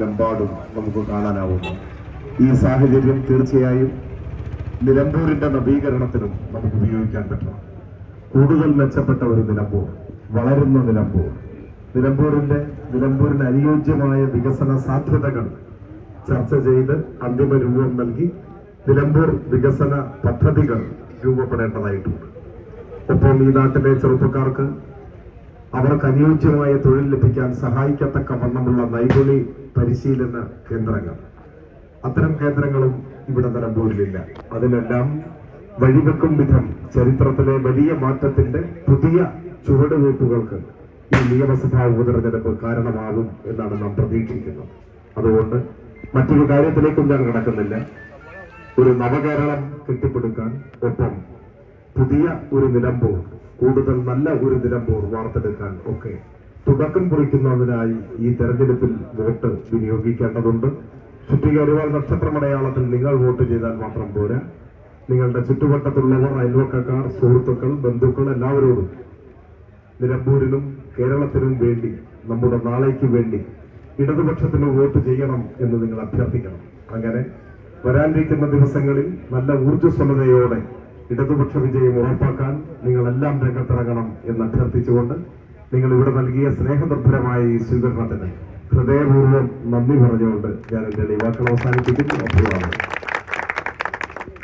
ലെമ്പാടും നമുക്ക് കാണാനാവുന്നു. ഈ സാഹചര്യം തീർച്ചയായും നിലമ്പൂരിന്റെ നവീകരണത്തിനും നമുക്ക് ഉപയോഗിക്കാൻ പറ്റണം കൂടുതൽ മെച്ചപ്പെട്ട ഒരു നിലമ്പൂർ വളരുന്ന നിലമ്പൂർ. നിലമ്പൂരിന്റെ നിലമ്പൂരിന് അനുയോജ്യമായ വികസന സാധ്യതകൾ ചർച്ച ചെയ്ത് അന്തിമ രൂപം നൽകി നിലമ്പൂർ വികസന പദ്ധതികൾ രൂപപ്പെടേണ്ടതായിട്ടുണ്ട്. ഒപ്പം ഈ നാട്ടിലെ ചെറുപ്പക്കാർക്ക് അവർക്ക് അനുയോജ്യമായ തൊഴിൽ ലഭിക്കാൻ സഹായിക്കത്തക്ക വണ്ണമുള്ള നൈപുണി പരിശീലന കേന്ദ്രങ്ങൾ. അത്തരം കേന്ദ്രങ്ങളും ഇവിടെ നിലമ്പൂരിലില്ല. അതിനെല്ലാം വഴിവെക്കും വിധം ചരിത്രത്തിലെ വലിയ മാറ്റത്തിന്റെ പുതിയ ചുവടുവയ്പ്പുകൾക്ക് ഈ നിയമസഭാ ഉപതെരഞ്ഞെടുപ്പ് കാരണമാകും എന്നാണ് നാം പ്രതീക്ഷിക്കുന്നത്. അതുകൊണ്ട് മറ്റൊരു കാര്യത്തിലേക്കും ഞാൻ കിടക്കുന്നില്ല. ഒരു നവകേരളം കെട്ടിപ്പടുക്കാൻ ഒപ്പം പുതിയ ഒരു നിലമ്പൂർ കൂടുതൽ നല്ല ഒരു നിലമ്പൂർ വാർത്തെടുക്കാൻ ഒക്കെ തുടക്കം കുറിക്കുന്നതിനായി ഈ തെരഞ്ഞെടുപ്പിൽ വോട്ട് വിനിയോഗിക്കേണ്ടതുണ്ട്. ചുറ്റികരുവാൾ നക്ഷത്രമടയാളത്തിൽ നിങ്ങൾ വോട്ട് ചെയ്താൽ മാത്രം പോരാ. നിങ്ങളുടെ ചുറ്റുവട്ടത്തുള്ളവർ അയൽവക്കക്കാർ സുഹൃത്തുക്കൾ ബന്ധുക്കൾ എല്ലാവരോടും നിലമ്പൂരിനും കേരളത്തിനും വേണ്ടി നമ്മുടെ നാളേക്ക് വേണ്ടി ഇടതുപക്ഷത്തിന് വോട്ട് ചെയ്യണം എന്ന് നിങ്ങൾ അഭ്യർത്ഥിക്കണം. അങ്ങനെ വരാനിരിക്കുന്ന ദിവസങ്ങളിൽ നല്ല ഊർജസ്വലതയോടെ ഇടതുപക്ഷ വിജയം ഉറപ്പാക്കാൻ നിങ്ങളെല്ലാം രംഗത്തിറങ്ങണം എന്ന് അഭ്യർത്ഥിച്ചുകൊണ്ട് നിങ്ങൾ ഇവിടെ നൽകിയ സ്നേഹനിർഭരമായ ഈ സ്വീകരണത്തിന് ഹൃദയപൂർവം നന്ദി പറഞ്ഞുകൊണ്ട് ഞാൻ എന്റെ വാക്കുകൾ അവസാനിപ്പിക്കുന്നു. അഭിവാദം